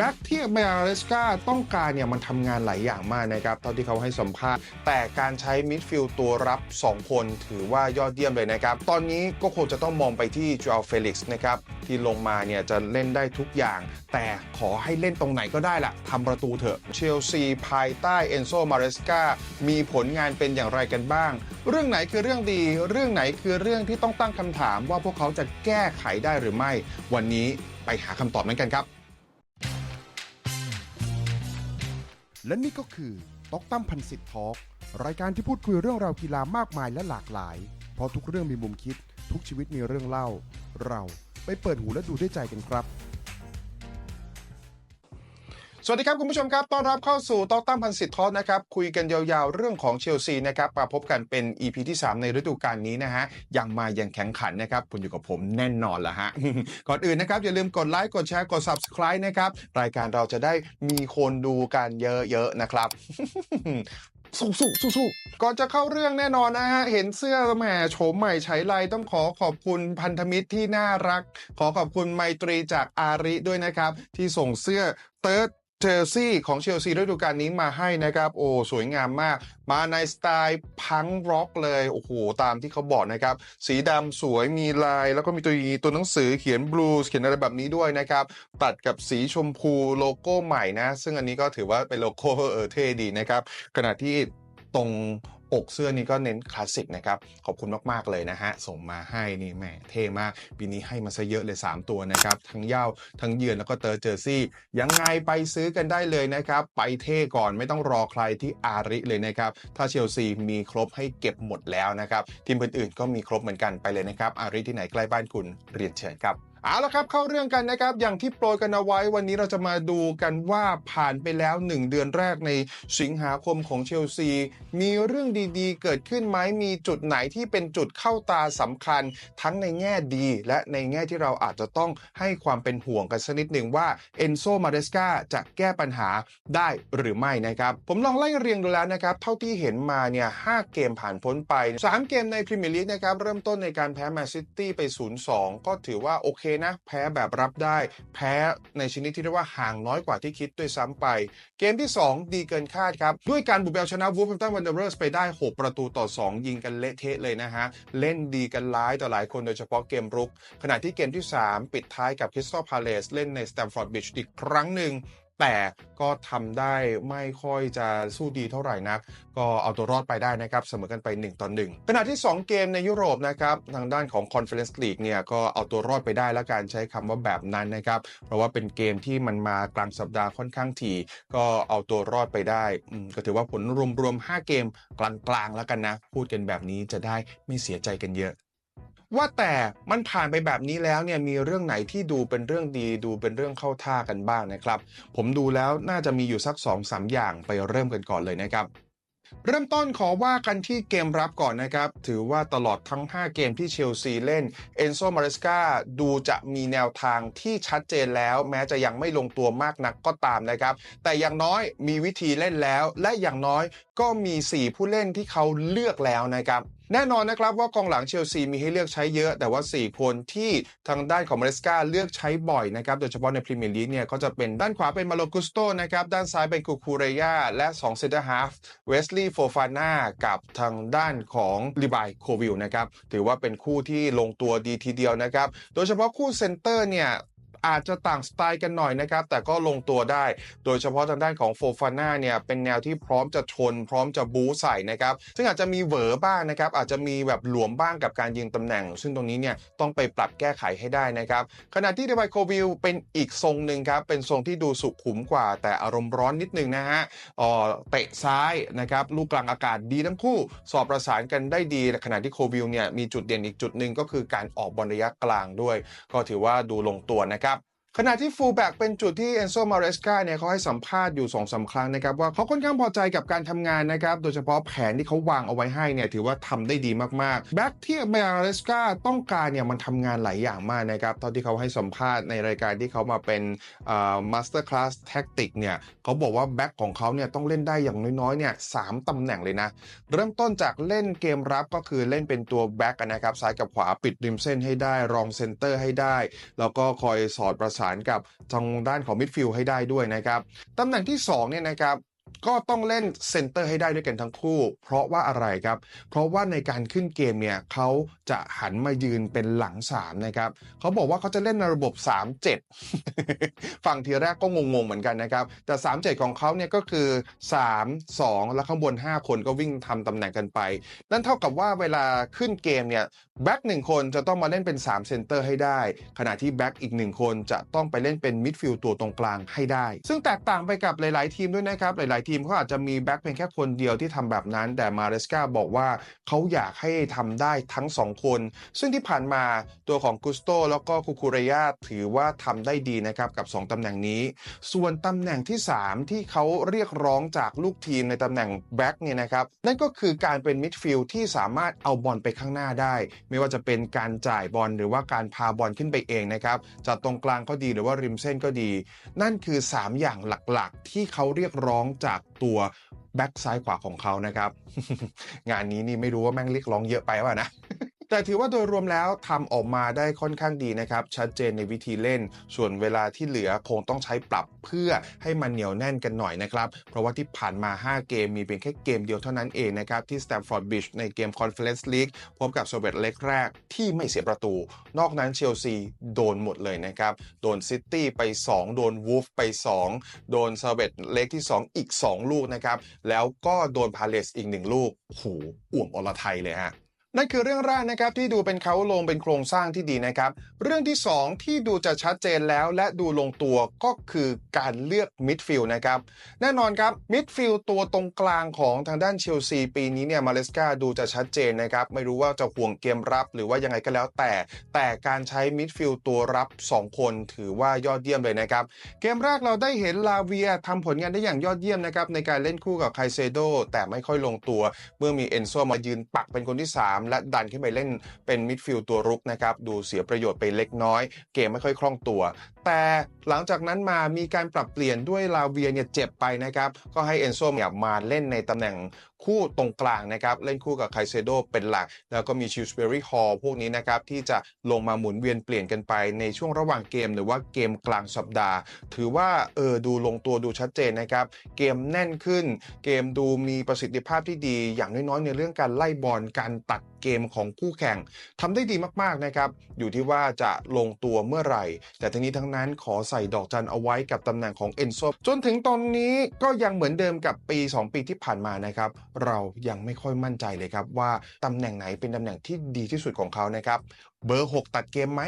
แบ็กที่เมริกาต้องการเนี่ยมันทำงานหลายอย่างมากนะครับเท่าที่เขาให้สัมภาษณ์ แต่การใช้มิดฟิลด์ตัวรับ 2 คนถือว่ายอดเยี่ยมเลยนะครับ ตอนนี้ก็คงจะต้องมองไปที่จูอัลเฟลิกซ์นะครับ ที่ลงมาเนี่ยจะเล่นได้ทุกอย่าง แต่ขอให้เล่นตรงไหนก็ได้ละทำประตูเถอะ เชลซีภายใต้เอนโซมาเรสกามีผลงานเป็นอย่างไรกันบ้าง เรื่องไหนคือเรื่องดี เรื่องไหนคือเรื่องที่ต้องตั้งคำถามว่าพวกเขาจะแก้ไขได้หรือไม่ วันนี้ไปหาคำตอบนั้นกันครับ และนี่ก็คือตอกตั้มพันสิทธิ์ทอล์กรายการที่พูดคุยเรื่องราวกีฬามากมายและหลากหลาย เพราะทุกเรื่องมีมุมคิด ทุกชีวิตมีเรื่องเล่า เราไปเปิดหูและดูด้วยใจกันครับ สวัสดีครับ คุณผู้ชมครับ ต้อนรับเข้าสู่ตอกตั้มพันสิทธิ์ทอดนะครับ คุยกันยาวๆ เรื่องของเชลซีนะครับมาพบกันเป็น EP ที่ 3 ในฤดูกาลนี้นะฮะ ยังมาอย่างแข็งขันนะครับ คุณอยู่กับผมแน่นอนละฮะ ก่อนอื่นนะครับ อย่าลืมกดไลค์ กดแชร์ กด Subscribe นะครับ รายการเราจะได้มีคนดูกันเยอะๆนะครับสู้สู้สู้สู้ก่อนจะเข้าเรื่องแน่นอนนะฮะ เห็นเสื้อแหมโฉมใหม่ใช้ไรต้องขอขอบคุณพันธมิตรที่น่ารัก ขอขอบคุณไมตรีจากอาริด้วยนะครับ ที่ส่งเสื้อเติร์ด เชลซีของเชลซีฤดูกาลนี้มาให้นะครับ โอ้สวยงามมาก มาในสไตล์พังร็อกเลย โอ้โห ตามที่เขาบอกนะครับ สีดำสวยมีลาย แล้วก็มีตัวตัวหนังสือเขียนบลูสเขียนอะไรแบบนี้ด้วยนะครับ ตัดกับสีชมพูโลโก้ใหม่นะ ซึ่งอันนี้ก็ถือว่าเป็นโลโก้เออเท่ดีนะครับ ขณะที่ตรง อกเสื้อนี้ก็เน้นคลาสสิกนะครับ ขอบคุณมาก ๆ เลยนะฮะ ส่งมาให้นี่แหมเท่มาก ปีนี้ให้มาซะเยอะเลย 3 ตัวนะครับ ทั้งเย่าทั้งเยือนแล้วก็เตอร์เจอร์ซี่ ยังไงไปซื้อกันได้เลยนะครับ ไปเท่ก่อนไม่ต้องรอใครที่อาริเลยนะครับ ถ้าเชลซีมีครบให้เก็บหมดแล้วนะครับ ทีมอื่นๆก็มีครบเหมือนกันไปเลยนะครับ อาริที่ไหนใกล้บ้านคุณเรียนเชิญครับ เอาละครับเข้าเรื่องกันนะครับอย่างที่โปรยกันเอาไว้วันนี้เราจะมาดูกันว่าผ่านไปแล้ว 1 เดือนแรกในสิงหาคมของเชลซี มีเรื่องดีๆ เกิดขึ้นไหมมีจุดไหนที่เป็นจุดเข้าตาสำคัญ ทั้งในแง่ดี และในแง่ที่เราอาจจะต้องให้ความเป็นห่วงกันสักนิดหนึ่งว่าเอนโซมาเดสกาจะแก้ปัญหาได้หรือไม่นะครับ ผมลองไล่เรียงดูแล้วนะครับ เท่าที่เห็นมาเนี่ยหเกมผ่านพ้นไป 3 เกมในพรีเมียร์ลีกนะครับเริ่มต้นในการแพ้แมนซิตี้ไป 0-2 ก็ถือว่าโอเคนะ แพ้แบบรับได้ แพ้ในชนิดที่เรียกว่าห่างน้อยกว่าที่คิดด้วยซ้ำไป เกมที่ 2 ดีเกินคาดครับ ด้วยการบุกเบลชนะวูฟแฮมป์ตันวันเดอร์เรสไปได้ 6 ประตูต่อ 2 ยิงกันเละเทะเลยนะฮะ เล่นดีกันร้ายต่อหลายคนโดยเฉพาะเกมรุก ขณะที่เกมที่ 3 ปิดท้ายกับคริสตัลพาเลสเล่นในสแตมฟอร์ดบิชอีกครั้งหนึ่ง แต่ก็ทำได้ไม่ค่อยจะสู้ดีเท่าไหร่นัก ก็เอาตัวรอดไปได้นะครับ เสมอกันไป 1ต่อ1ขณะที่ 2 เกมในยุโรปนะครับ ทางด้านของ Conference League เนี่ยก็เอาตัวรอดไปได้และการใช้คำว่าแบบนั้นนะครับ เพราะว่าเป็นเกมที่มันมากลางสัปดาห์ค่อนข้างถี่ ก็เอาตัวรอดไปได้ ก็ถือว่าผลรวมๆ5เกมกลางๆแล้วกันนะ พูดกันแบบนี้จะได้ไม่เสียใจกันเยอะ ว่าแต่มันผ่านไปแบบนี้แล้วเนี่ยมีเรื่องไหนที่ดูเป็นเรื่องดี ดูเป็นเรื่องเข้าท่ากันบ้างนะครับ ผมดูแล้วน่าจะมีอยู่สัก2อสอย่างไปเริ่มกันก่อนเลยนะครับ เริ่มต้นขอว่ากันที่เกมรับก่อนนะครับ ถือว่าตลอดทั้ง 5 เกมที่เชลซีเล่นเอนโซมาริสกาดูจะมีแนวทางที่ชัดเจนแล้ว แม้จะยังไม่ลงตัวมากนักก็ตามนะครับ แต่อย่างน้อยมีวิธีเล่นแล้ว และอย่างน้อย ก็มี 4 ผู้เล่นที่เขาเลือกแล้วนะครับ แน่นอนนะครับว่ากองหลังเชลซีมีให้เลือกใช้เยอะ แต่ว่า 4 คนที่ทางด้านของมาริสกาเลือกใช้บ่อยนะครับ โดยเฉพาะในพรีเมียร์ลีกเนี่ยก็จะเป็นด้านขวาเป็นมาโลกุสโตนะครับ ด้านซ้ายเป็นคูคูเรยาและ2เซนเตอร์ฮาฟเวสลีย์โฟฟาน่ากับทางด้านของลิบายโควิลนะครับ ถือว่าเป็นคู่ที่ลงตัวดีทีเดียวนะครับ โดยเฉพาะคู่เซนเตอร์เนี่ย อาจจะต่างสไตล์กันหน่อยนะครับ แต่ก็ลงตัวได้ โดยเฉพาะทางด้านของโฟฟาน่าเนี่ยเป็นแนวที่พร้อมจะชน พร้อมจะบู๊ใส่นะครับ ซึ่งอาจจะมีเหวอบ้างนะครับ อาจจะมีแบบหลวมบ้างกับการยิงตำแหน่ง ซึ่งตรงนี้เนี่ยต้องไปปรับแก้ไขให้ได้นะครับ ขณะที่เดวายโควิลเป็นอีกทรงหนึ่งครับ เป็นทรงที่ดูสุขุมกว่า แต่อารมณ์ร้อนนิดนึงนะฮะเอ่อเตะซ้ายนะครับลูกกลางอากาศดีทั้งคู่ สอบประสานกันได้ดีขณะที่โควิลเนี่ยมีจุดเด่นอีกจุดหนึ่งก็คือการออกบอลระยะกลางด้วย ก็ถือว่าดูลงตัวนะครับ ขณะที่ฟูลแบ็กเป็นจุดที่เอนโซมาเรสกาเนี่ยเขาให้สัมภาษณ์อยู่2อสาครั้งนะครับว่าเขาค่อนข้างพอใจกับการทำงานนะครับ โดยเฉพาะแผนที่เขาวางเอาไว้ให้เนี่ยถือว่าทำได้ดีมากๆ แบ็กที่มาเรสกาต้องการเนี่ยมันทำงานหลายอย่างมากนะครับเท่าที่เขาให้สัมภาษณ์ในรายการที่เขามาเป็นมาสเตอร์คลาสแท็กติกเนี่ยเขาบอกว่าแบ็กของเขาเนี่ยต้องเล่นได้อย่างน้อยๆเนี่ยสามตำแหน่งเลยนะ เริ่มต้นจากเล่นเกมรับก็คือเล่นเป็นตัวแบ็กนะครับซ้ายกับขวาปิดริมเส้นให้ได้รองเซนเตอร์ให้ได้ แล้วก็คอยสอดประสานกับทางด้านของมิดฟิลด์ให้ได้ด้วยนะครับตำแหน่งที่2เนี่ยนะครับ ก็ต้องเล่นเซนเตอร์ให้ได้ด้วยกันทั้งคู่ เพราะว่าอะไรครับ เพราะว่าในการขึ้นเกมเนี่ยเขาจะหันมายืนเป็นหลัง 3 นะครับเขาบอกว่าเขาจะเล่นในระบบ 3-7 ฟังทีแรกก็งงๆเหมือนกันนะครับ แต่ 3-7 ของเขาเนี่ยก็คือ 3 2 แล้วข้างบน 5 คนก็วิ่งทำตำแหน่งกันไป นั่นเท่ากับว่าเวลาขึ้นเกมเนี่ยแบ็กหนึ่งคนจะต้องมาเล่นเป็น3เซนเตอร์ให้ได้ ขณะที่แบ็กอีกหนึ่งคนจะต้องไปเล่นเป็นมิดฟิลด์ตัวตรงกลางให้ได้ ซึ่งแตกต่างไปกับหลาย ๆ ทีมด้วยนะครับหลายๆทีมเขาอาจจะมีแบ็กเพียงแค่คนเดียวที่ทำแบบนั้น แต่มาเรสกาบอกว่าเขาอยากให้ทำได้ทั้ง 2 คน ซึ่งที่ผ่านมาตัวของกุสโตแล้วก็คูคูเรยาถือว่าทำได้ดีนะครับกับ 2ตำแหน่งนี้ ส่วนตำแหน่งที่ 3 ที่เขาเรียกร้องจากลูกทีมในตำแหน่งแบ็กเนี่ยนะครับนั่นก็คือการเป็นมิดฟิลด์ที่สามารถเอาบอลไปข้างหน้าได้ ไม่ว่าจะเป็นการจ่ายบอลหรือว่าการพาบอลขึ้นไปเองนะครับจากตรงกลางก็ดีหรือว่าริมเส้นก็ดี นั่นคือ 3 อย่างหลักๆ ที่เขาเรียกร้องจากากตัวแบ็กซ้ายขวาของเขานะครับ งานนี้นี่ไม่รู้ว่าแม่งเรียกร้องเยอะไปว่ะนะ แต่ถือว่าโดยรวมแล้วทำออกมาได้ค่อนข้างดีนะครับ ชัดเจนในวิธีเล่น ส่วนเวลาที่เหลือคงต้องใช้ปรับเพื่อให้มันเหนียวแน่นกันหน่อยนะครับ เพราะว่าที่ผ่านมา 5 เกมมีเพียงแค่เกมเดียวเท่านั้นเองนะครับ ที่ Stamford Bridge ในเกม Conference League พบกับโซเวตเล็กแรกที่ไม่เสียประตู นอกนั้นเชลซีโดนหมดเลยนะครับ โดนซิตี้ไป 2 โดนวูฟไป 2 โดนเซเวตเล็กที่ 2 อีก 2 ลูกนะครับ แล้วก็โดนพาเลสอีก 1 ลูกโอ้โหอ่วมอรไทยเลยฮะ นั่นคือเรื่องแรกนะครับที่ดูเป็นเขาลงเป็นโครงสร้างที่ดีนะครับ เรื่องที่ 2 ที่ดูจะชัดเจนแล้วและดูลงตัวก็คือการเลือกมิดฟิลด์นะครับแน่นอนครับมิดฟิลด์ตัวตรงกลางของทางด้านเชลซีปีนี้เนี่ยมาเลสกาดูจะชัดเจนนะครับ ไม่รู้ว่าจะห่วงเกมรับหรือว่ายังไงก็แล้วแต่ แต่การใช้มิดฟิลด์ตัวรับ 2 คนถือว่ายอดเยี่ยมเลยนะครับ เกมแรกเราได้เห็นลาเวียทำผลงานได้อย่างยอดเยี่ยมนะครับในการเล่นคู่กับไคเซโดแต่ไม่ค่อยลงตัว เมื่อมีเอนโซมายืนปักเป็นคนที่ 3และดันขึ้นไปเล่นเป็นมิดฟิลด์ตัวรุกนะครับดูเสียประโยชน์ไปเล็กน้อย เกมไม่ค่อยคล่องตัว แต่หลังจากนั้นมามีการปรับเปลี่ยนด้วยลาเวียเนี่ยเจ็บไปนะครับก็ให้เอนโซเนี่ยมาเล่นในตำแหน่งคู่ตรงกลางนะครับเล่นคู่กับไคเซโดเป็นหลัก แล้วก็มีชิลสเบอรี่ฮอลพวกนี้นะครับที่จะลงมาหมุนเวียนเปลี่ยนกันไปในช่วงระหว่างเกมหรือว่าเกมกลางสัปดาห์ ถือว่าเออดูลงตัวดูชัดเจนนะครับ เกมแน่นขึ้น เกมดูมีประสิทธิภาพที่ดี อย่างน้อยๆในเรื่องการไล่บอลการตัดเกมของคู่แข่งทำได้ดีมากๆนะครับอยู่ที่ว่าจะลงตัวเมื่อไหร่ แต่ทั้งนี้ทั้งนั้นขอใส่ดอกจันเอาไว้กับตำแหน่งของเอนโซจนถึงตอนนี้ก็ยังเหมือนเดิมกับปี 2 ปีที่ผ่านมานะครับเรายังไม่ค่อยมั่นใจเลยครับว่าตำแหน่งไหนเป็นตำแหน่งที่ดีที่สุดของเขานะครับเบอร์ 6 ตัดเกมไหม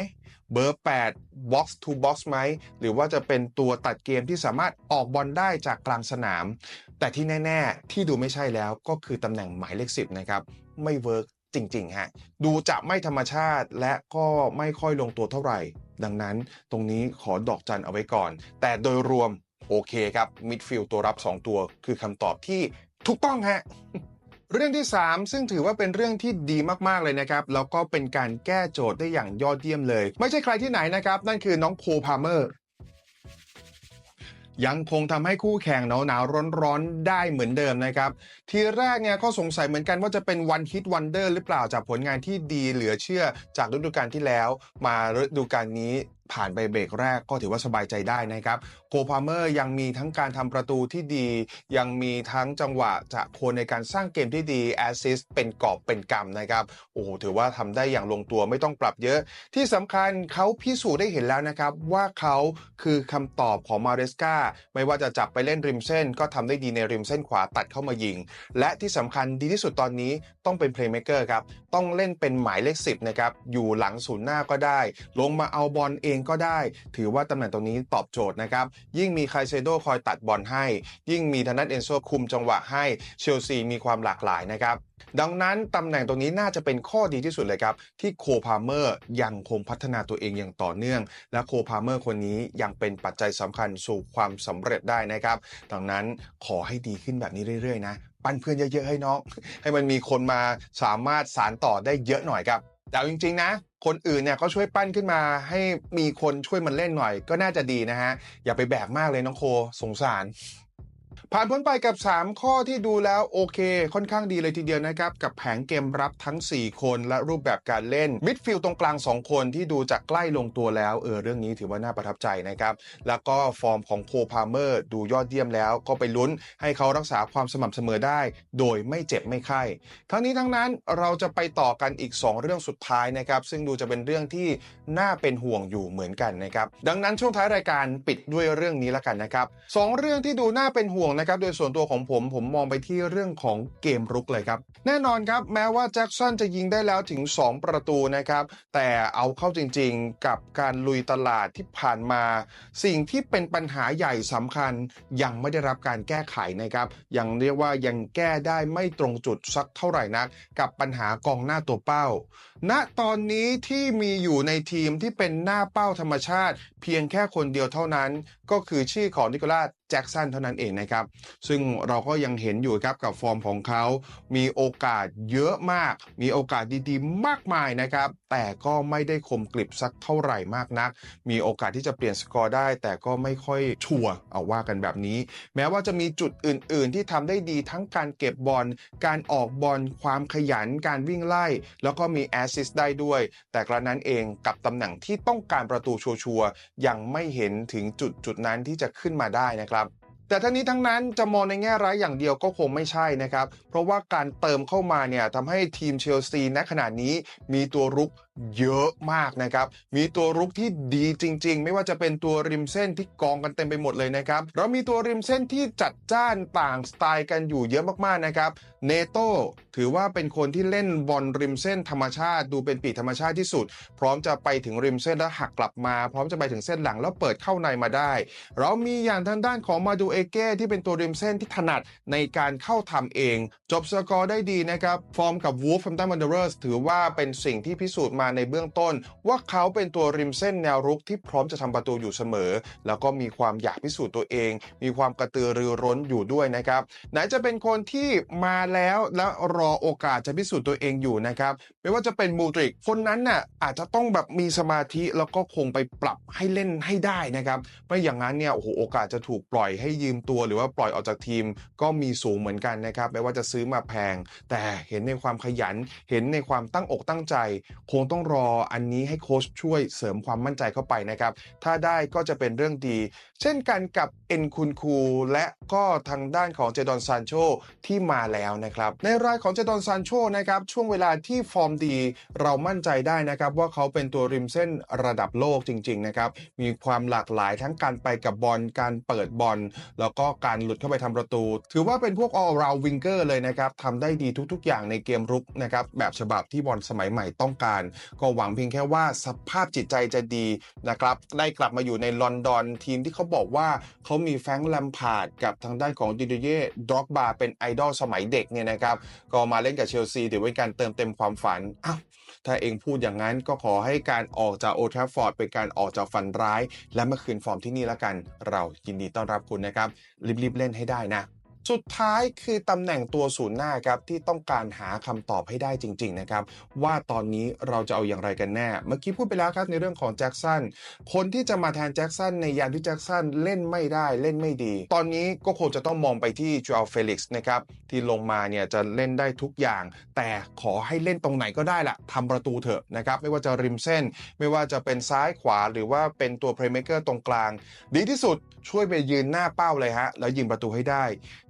เบอร์ 8 box to box ไหม หรือว่าจะเป็นตัวตัดเกมที่สามารถออกบอลได้จากกลางสนาม แต่ที่แน่ ๆ ที่ดูไม่ใช่แล้วก็คือตำแหน่งหมายเลข 10 นะครับ ไม่เวิร์ก จริงๆฮะดูจะไม่ธรรมชาติและก็ไม่ค่อยลงตัวเท่าไหร่ ดังนั้นตรงนี้ขอดอกจันเอาไว้ก่อน แต่โดยรวมโอเคครับมิดฟิลด์ตัวรับ 2 ตัวคือคำตอบที่ถูกต้องฮะเรื่องที่ 3 ซึ่งถือว่าเป็นเรื่องที่ดีมากๆเลยนะครับ แล้วก็เป็นการแก้โจทย์ได้อย่างยอดเยี่ยมเลย ไม่ใช่ใครที่ไหนนะครับ นั่นคือน้องโคพาเมอร์ ยังคงทำให้คู่แข่งหนาวหนาวร้อนร้อนๆ ได้เหมือนเดิมนะครับ ทีแรกเนี่ยก็สงสัยเหมือนกันว่าจะเป็นวันฮิตวันเดอร์หรือเปล่าจากผลงานที่ดีเหลือเชื่อจากฤดูกาลที่แล้ว มาฤดูกาลนี้ ผ่านไปเบรกแรกก็ถือว่าสบายใจได้นะครับโคพาเมอร์ยังมีทั้งการทำประตูที่ดี ยังมีทั้งจังหวะจะโคนในการสร้างเกมที่ดีแอสซิสเป็นกอบเป็นกำนะครับโอ้โหถือว่าทำได้อย่างลงตัวไม่ต้องปรับเยอะ ที่สำคัญเขาพิสูจน์ได้เห็นแล้วนะครับ ว่าเขาคือคำตอบของมาเรสกาไม่ว่าจะจับไปเล่นริมเส้น ก็ทำได้ดีในริมเส้นขวาตัดเข้ามายิง และที่สำคัญดีที่สุดตอนนี้ต้องเป็นเพลย์เม k เกอร์ครับต้องเล่นเป็นหมายเลข10นะครับอยู่หลังศูนย์หน้าก็ได้ ลงมาเอาบอลเองก็ได้ ถือว่าตำแหน่งตรงนี้ตอบโจทย์นะครับ ยิ่งมีไคเซโดคอยตัดบอลให้ ยิ่งมีธนัทเอนโซคุมจังหวะให้เชลซีมีความหลากหลายนะครับดังนั้นตำแหน่งตรงนี้น่าจะเป็นข้อดีที่สุดเลยครับ ที่โคพาเมอร์ยังคงพัฒนาตัวเองอย่างต่อเนื่อง และโคพาเมอร์คนนี้ยังเป็นปัจจัยสำคัญสู่ความสำเร็จได้นะครับ ดังนั้นขอให้ดีขึ้นแบบนี้เรื่อยๆนะปั้นเพื่อนเยอะๆให้น้อง ให้มันมีคนมาสามารถสารต่อได้เยอะหน่อยครับแต่จริงๆนะ คนอื่นเนี่ยก็ช่วยปั้นขึ้นมาให้มีคนช่วยมันเล่นหน่อย ก็น่าจะดีนะฮะ อย่าไปแบกมากเลยน้องโคสงสาร ผ่านพ้นไปกับ 3 ข้อที่ดูแล้วโอเค ค่อนข้างดีเลยทีเดียวนะครับ กับแผงเกมรับทั้ง 4 คนและรูปแบบการเล่นมิดฟิลด์ตรงกลาง 2 คนที่ดูจากใกล้ลงตัวแล้วเออเรื่องนี้ถือว่าน่าประทับใจนะครับ แล้วก็ฟอร์มของโคพาเมอร์ดูยอดเยี่ยมแล้วก็ไปลุ้นให้เขารักษาความสม่ำเสมอได้ โดยไม่เจ็บไม่ไข้ทั้งนี้ทั้งนั้นเราจะไปต่อกันอีก 2 เรื่องสุดท้ายนะครับซึ่งดูจะเป็นเรื่องที่น่าเป็นห่วงอยู่เหมือนกันนะครับดังนั้นช่วงท้ายรายการปิดด้วยเรื่องนี้แล้วกันนะครับสองเรื่องที่ดูน่าเป็นห่วงนะครับ โดยส่วนตัวของผมผมมองไปที่เรื่องของเกมรุกเลยครับ แน่นอนครับ แม้ว่าแจ็คสันจะยิงได้แล้วถึง 2 ประตูนะครับ แต่เอาเข้าจริงๆ กับการลุยตลาดที่ผ่านมา สิ่งที่เป็นปัญหาใหญ่สำคัญยังไม่ได้รับการแก้ไขนะครับ ยังเรียกว่ายังแก้ได้ไม่ตรงจุดสักเท่าไหร่นัก กับปัญหากองหน้าตัวเป้า ณตอนนี้ที่มีอยู่ในทีมที่เป็นหน้าเป้าธรรมชาติ เพียงแค่คนเดียวเท่านั้น ก็คือชื่อของนิโคลัส แจ็กสันเท่านั้นเองนะครับ ซึ่งเราก็ยังเห็นอยู่ครับกับฟอร์มของเขา มีโอกาสเยอะมาก มีโอกาสดีๆ มากมายนะครับ แต่ก็ไม่ได้คมกลิบสักเท่าไหร่มากนัก มีโอกาสที่จะเปลี่ยนสกอร์ได้ แต่ก็ไม่ค่อยชัวร์เอาว่ากันแบบนี้ แม้ว่าจะมีจุดอื่น ๆ ที่ทำได้ดีทั้งการเก็บบอล การออกบอล ความขยัน การวิ่งไล่ แล้วก็มีแอสซิสต์ได้ด้วย แต่กระนั้นเองกับตำแหน่งที่ต้องการประตูชัวร์ๆยังไม่เห็นถึงจุดจุดๆนั้นที่จะขึ้นมาได้นะครับ แต่ทั้งนี้ทั้งนั้นจะมองในแง่ร้ายอย่างเดียวก็คงไม่ใช่นะครับ เพราะว่าการเติมเข้ามาเนี่ยทำให้ทีมเชลซีณขณะนี้มีตัวรุกเยอะมากนะครับ มีตัวรุกที่ดีจริง ๆ ไม่ว่าจะเป็นตัวริมเส้นที่กองกันเต็มไปหมดเลยนะครับเรามีตัวริมเส้นที่จัดจ้านต่างสไตล์กันอยู่เยอะมากๆนะครับเนโต้ถือว่าเป็นคนที่เล่นบอลริมเส้นธรรมชาติ ดูเป็นปีธรรมชาติที่สุด พร้อมจะไปถึงริมเส้นแล้วหักกลับมา พร้อมจะไปถึงเส้นหลังแล้วเปิดเข้าในมาได้ เรามีอย่างทางด้านของมาดูเอเก้ที่เป็นตัวริมเส้นที่ถนัดในการเข้าทำเอง จบสกอร์ได้ดีนะครับฟอร์มกับ Wolverhampton Wanderers ถือว่าเป็นสิ่งที่พิสูจน์มาในเบื้องต้น ว่าเขาเป็นตัวริมเส้นแนวรุกที่พร้อมจะทำประตูอยู่เสมอ แล้วก็มีความอยากพิสูจน์ตัวเอง มีความกระตือรือร้นอยู่ด้วยนะครับ ไหนจะเป็นคนที่มาแล้วและรอโอกาสจะพิสูจน์ตัวเองอยู่นะครับ ไม่ว่าจะเป็นมูดริกคนนั้นน่ะอาจจะต้องแบบมีสมาธิแล้วก็คงไปปรับให้เล่นให้ได้นะครับไม่อย่างนั้นเนี่ยโอ้โหโอกาสจะถูกปล่อยให้ยืมตัวหรือว่าปล่อยออกจากทีม ก็มีสูงเหมือนกันนะครับไม่ว่าจะซื้อมาแพง แต่เห็นในความขยันเห็นในความตั้งอกตั้งใจ คงต้องรออันนี้ให้โค้ชช่วยเสริมความมั่นใจเข้าไปนะครับ ถ้าได้ก็จะเป็นเรื่องดี เช่นกันกับเอ็นคุนคูและก็ทางด้านของเจดอนซานโชที่มาแล้วนะครับ ในรายของเจดอนซานโชนะครับช่วงเวลาที่ฟอร์มดี เรามั่นใจได้นะครับว่าเขาเป็นตัวริมเส้นระดับโลกจริงๆนะครับมีความหลากหลายทั้งการไปกับบอลการเปิดบอลแล้วก็การหลุดเข้าไปทำประตู ถือว่าเป็นพวก all round winger เลยนะครับทำได้ดีทุกๆ อย่างในเกมรุกนะครับแบบฉบับที่บอลสมัยใหม่ต้องการก็หวังเพียงแค่ว่าสภาพจิตใจจะดีนะครับ ได้กลับมาอยู่ในลอนดอนทีมที่เขาบอกว่าเขามีแฟงแลมพาร์ดกับทางด้านของดิเดเย่ด็อกบาเป็นไอดอลสมัยเด็กเนี่ยนะครับ ก็มาเล่นกับเชลซีถือเป็นการเติมเต็มความฝันอ้าวถ้าเองพูดอย่างนั้นก็ขอให้การออกจากโอทราฟอร์ดเป็นการออกจากฝันร้าย และมาคืนฟอร์มที่นี่แล้วกัน เรายินดีต้อนรับคุณนะครับรีบๆเล่นให้ได้นะ สุดท้ายคือตำแหน่งตัวศูนย์หน้าครับที่ต้องการหาคำตอบให้ได้จริง ๆ นะครับ ว่าตอนนี้เราจะเอาอย่างไรกันแน่ เมื่อกี้พูดไปแล้วครับในเรื่องของแจ็คสันคนที่จะมาแทนแจ็คสันในยามที่แจ็คสันเล่นไม่ได้เล่นไม่ดี ตอนนี้ก็คงจะต้องมองไปที่จูอัลเฟลิกซ์นะครับที่ลงมาเนี่ยจะเล่นได้ทุกอย่าง แต่ขอให้เล่นตรงไหนก็ได้ละทำประตูเถอะนะครับไม่ว่าจะริมเส้น ไม่ว่าจะเป็นซ้ายขวาหรือว่าเป็นตัวเพลย์เม k เกอร์ตรงกลาง ดีที่สุดช่วยไปยืนหน้าเป้าเลยฮะแล้วยิงประตูให้ได้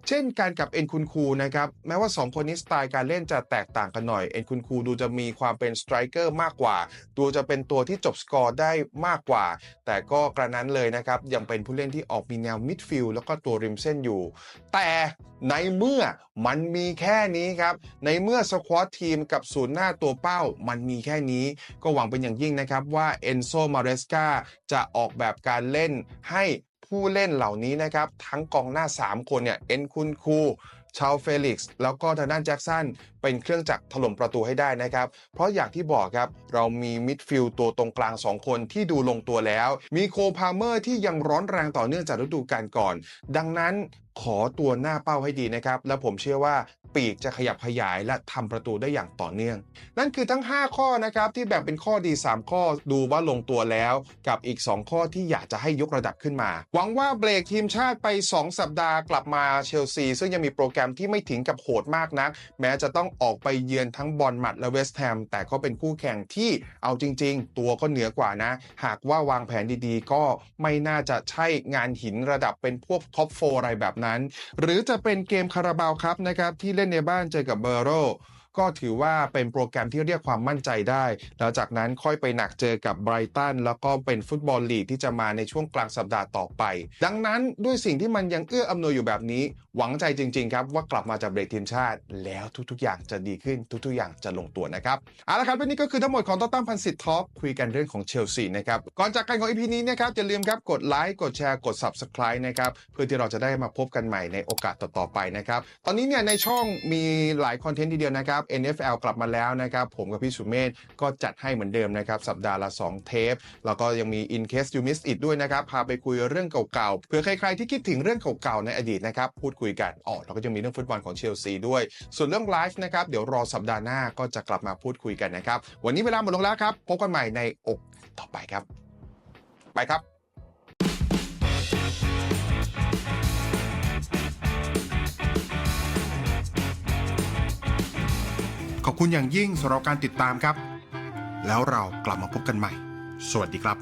เช่นกันกับเอ็นคุณคูนะครับแม้ว่า 2 คนนี้สไตล์การเล่นจะแตกต่างกันหน่อยเอ็นคุณคูดูจะมีความเป็นสไตรเกอร์มากกว่า ดูจะเป็นตัวที่จบสกอร์ได้มากกว่า แต่ก็กระนั้นเลยนะครับ ยังเป็นผู้เล่นที่ออกมีแนวมิดฟิลด์แล้วก็ตัวริมเส้นอยู่ แต่ในเมื่อมันมีแค่นี้ครับ ในเมื่อสควอตทีมกับศูนย์หน้าตัวเป้า มันมีแค่นี้ ก็หวังเป็นอย่างยิ่งนะครับว่าเอนโซมาเรสกาจะออกแบบการเล่นให้ ผู้เล่นเหล่านี้นะครับ ทั้งกองหน้า 3 คนเนี่ย เอ็นคุนคูชาวเฟลิกซ์แล้วก็ทางด้านแจ็คสันเป็นเครื่องจักรถล่มประตูให้ได้นะครับ เพราะอย่างที่บอกครับ เรามีมิดฟิลด์ตัวตรงกลาง 2 คนที่ดูลงตัวแล้ว มีโคพาเมอร์ที่ยังร้อนแรงต่อเนื่องจากฤดูกาลก่อน ดังนั้นขอตัวหน้าเป้าให้ดีนะครับ แล้วผมเชื่อว่า ปีกจะขยับขยายและทำประตูได้อย่างต่อเนื่อง นั่นคือทั้ง 5 ข้อนะครับที่แบ่งเป็นข้อดี 3 ข้อดูว่าลงตัวแล้ว กับอีก 2 ข้อที่อยากจะให้ยกระดับขึ้นมา หวังว่าเบรกทีมชาติไป 2 สัปดาห์กลับมาเชลซี ซึ่งยังมีโปรแกรมที่ไม่ถึงกับโหดมากนัก แม้จะต้องออกไปเยือนทั้งบอลมัดและเวสต์แฮมแต่ก็เป็นคู่แข่งที่เอาจริง ๆ ตัวก็เหนือกว่านะ หากว่าวางแผนดีๆ ก็ไม่น่าจะใช่งานหินระดับเป็นพวกท็อปโฟอะไรแบบนั้น หรือจะเป็นเกมคาราบาวครับนะครับที่เล่นในบ้านเจอกับเบอร์โร ก็ถือว่าเป็นโปรแกรมที่เรียกความมั่นใจได้ แล้วจากนั้นค่อยไปหนักเจอกับไบรตันแล้วก็เป็นฟุตบอลลีกที่จะมาในช่วงกลางสัปดาห์ต่อไป ดังนั้นด้วยสิ่งที่มันยังเอื้ออำนวยอยู่แบบนี้ หวังใจจริง ๆ ครับ ว่ากลับมาจากเบรกทีมชาติ แล้วทุกๆ อย่างจะดีขึ้นทุกๆ อย่างจะลงตัวนะครับเอาละครับและนี่ก็คือทั้งหมดของต้อตั้มพันสิทธิ์ท็อล์คุยกันเรื่องของเชลซีนะครับก่อนจากกันของอีพีนี้นะครับอย่าลืมครับกดไลค์กดแชร์กด subscribe นะครับเพื่อที่เราจะได้มาพบกันใหม่ในโอกาสต่อๆไปนะครับตอนนี้เนี่ยในช่องมีหลายคอนเทนต์ทีเดียวนะครับ NFL กลับมาแล้วนะครับ ผมกับพี่สุเมธก็จัดให้เหมือนเดิมนะครับ สัปดาห์ละ 2 เทป แล้วก็ยังมี In Case You Miss It ด้วยนะครับ พาไปคุยเรื่องเก่าๆเผื่อใครๆที่คิดถึงเรื่องเก่าๆในอดีตนะครับ พูดคุยกันอ๋อแล้วก็ยังมีเรื่องฟุตบอลของเชลซีด้วย ส่วนเรื่องไลฟ์นะครับ เดี๋ยวรอสัปดาห์หน้าก็จะกลับมาพูดคุยกันนะครับ วันนี้เวลาหมดลงแล้วครับ พบกันใหม่ในอกต่อไปครับ ไปครับ คุณอย่างยิ่งสำหรับการติดตามครับ แล้วเรากลับมาพบกันใหม่ สวัสดีครับ